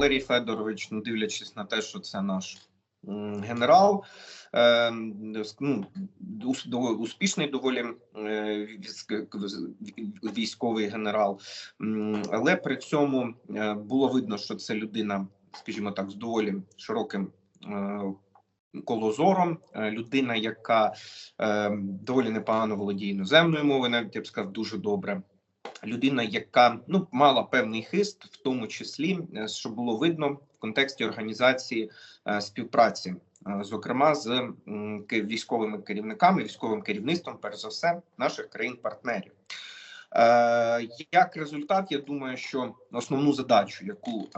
Валерій Федорович, ну дивлячись на те, що це наш генерал, е, ну, успішний доволі е, військовий генерал, але при цьому було видно, що це людина, скажімо так, з доволі широким колозором, людина, яка доволі непогано володіє іноземною мовою, навіть я б сказав, дуже добре людина, яка ну мала певний хист, в тому числі е, що було видно в контексті організації е, співпраці, е, зокрема з військовими керівниками, військовим керівництвом, перш за все, наших країн-партнерів. Як результат, я думаю, що основну задачу, яку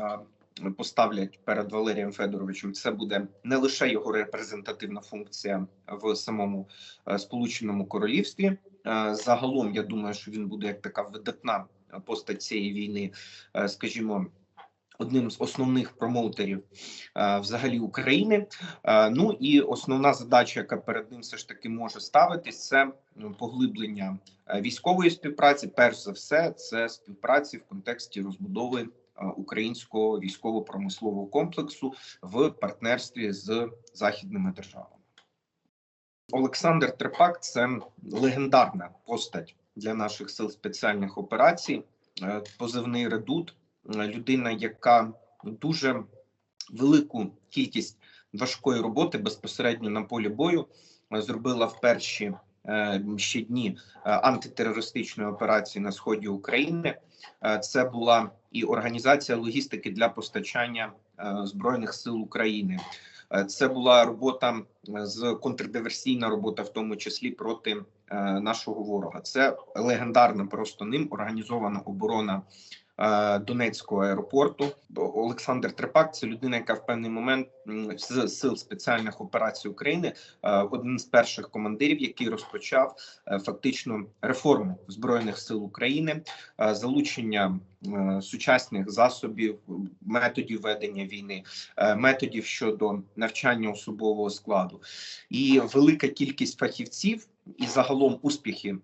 поставлять перед Валерієм Федоровичем, це буде не лише його репрезентативна функція в самому Сполученому Королівстві. Загалом я думаю, що він буде як така видатна постать цієї війни, скажімо. Одним з основних промоутерів взагалі України. Ну і основна задача, яка перед ним все ж таки може ставитись, це ну, поглиблення військової співпраці. Перш за все, це співпраці в контексті розбудови українського військово-промислового комплексу в партнерстві з західними державами. Олександр Трепак це легендарна постать для наших сил спеціальних операцій, е, позивний редут, е, людина, яка дуже велику кількість важкої роботи безпосередньо на полі бою е, зробила в перші ще дні антитерористичної операції на сході України. Це була і організація логістики для постачання збройних сил України. Е, це була робота з контрдиверсійна робота, в тому числі проти е, нашого ворога. Це легендарна просто ним організована оборона Донецького аеропорту. Олександр Трепак це людина, яка в певний момент з сил спеціальних операцій України е, один з перших командирів, який розпочав е, фактично реформу збройних сил України, залучення сучасних засобів, методів ведення війни, методів щодо навчання особового складу і велика кількість фахівців і загалом успіхи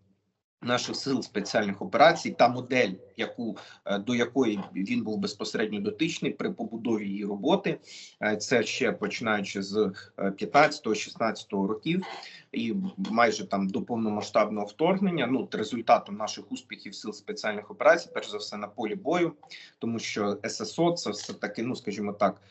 наших сил спеціальних операцій та модель, яку е, до якої він був безпосередньо дотичний при побудові її роботи, е, це ще починаючи з 15-16 е, років, і майже там до повномасштабного вторгнення. Ну результатом наших успіхів сил спеціальних операцій, перш за все на полі бою, тому що ССО це все таки, ну скажімо так,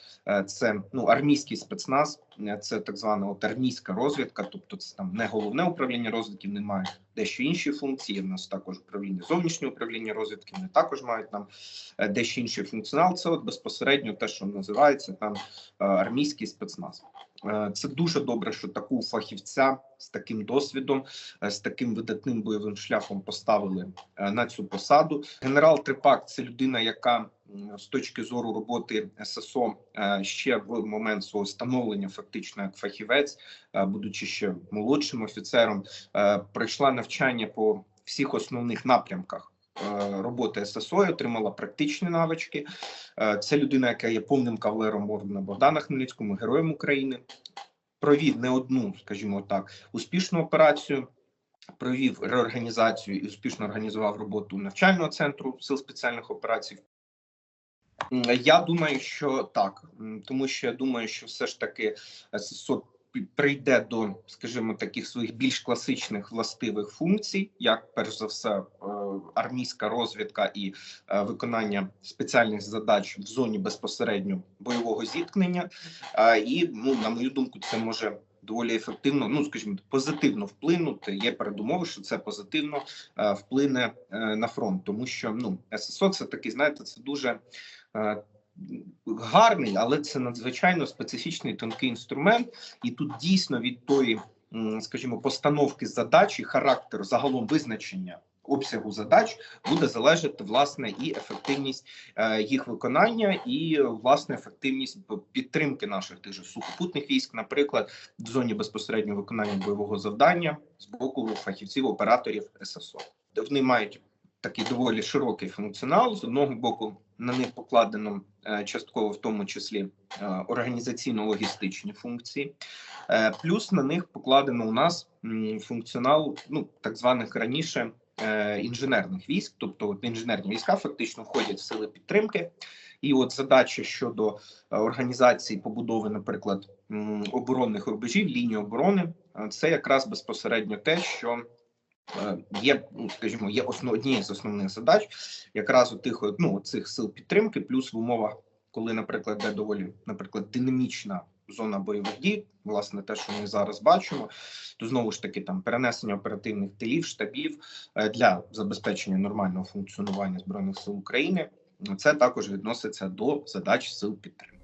це ну армійський спецназ, це так звана от армійська розвідка, тобто це там не головне управління розвідки, немає дещо інші функції. У нас також управління зовнішнього управління розвідки. Вони також мають там е, дещо інший функціонал. Це от безпосередньо те, що називається там е, армійський спецназ. Е, це дуже добре, що таку фахівця з таким досвідом, з таким видатним бойовим шляхом поставили на цю посаду. Генерал Трипак це людина, яка з точки зору роботи ССО ще в момент свого становлення, фактично як фахівець, будучи ще молодшим офіцером, пройшла навчання по всіх основних напрямках. Роботи ССО отримала практичні навички. Це людина, яка є повним кавалером ордена Богдана Хмельницькому, героєм України. Провів не одну, скажімо так, успішну операцію. Провів реорганізацію і успішно організував роботу навчального центру сил спеціальних операцій я думаю, що так, тому що я думаю, що все ж таки ССО прийде до, скажімо, таких своїх більш класичних властивих функцій, як перш за все, е, армійська розвідка і е, виконання спеціальних задач в зоні безпосередньо бойового зіткнення. І ну, на мою думку, це може. Доволі ефективно, ну скажімо, позитивно вплинути. Є передумови, що це позитивно е, вплине е, на фронт, тому що ну ССО це такий, знаєте, це дуже Е, гарний, але це надзвичайно специфічний тонкий інструмент, і тут дійсно від тої, скажімо, постановки задач і характеру загалом визначення. Обсягу задач буде залежати власне і ефективність е, їх виконання, і власне ефективність підтримки наших тих же сухопутних військ, наприклад, в зоні безпосереднього виконання бойового завдання з боку фахівців операторів ССО. Вони мають такий доволі широкий функціонал. З одного боку, на них покладено е, частково, в тому числі е, організаційно-логістичні функції, е, плюс на них покладено у нас функціонал, ну так званих раніше інженерних військ, тобто інженерні війська фактично входять в сили підтримки. І от задача щодо організації побудови, наприклад, оборонних рубежів, лінії оборони, це якраз безпосередньо те, що є, ну скажімо, є основ, однією з основних задач, якраз у тих ну, цих сил підтримки, плюс в умовах, коли, наприклад, де доволі, наприклад, динамічна зона бойових дій, власне, те, що ми зараз бачимо, то знову ж таки там перенесення оперативних тилів, штабів е, для забезпечення нормального функціонування збройних сил України. Це також відноситься до задач сил підтримки.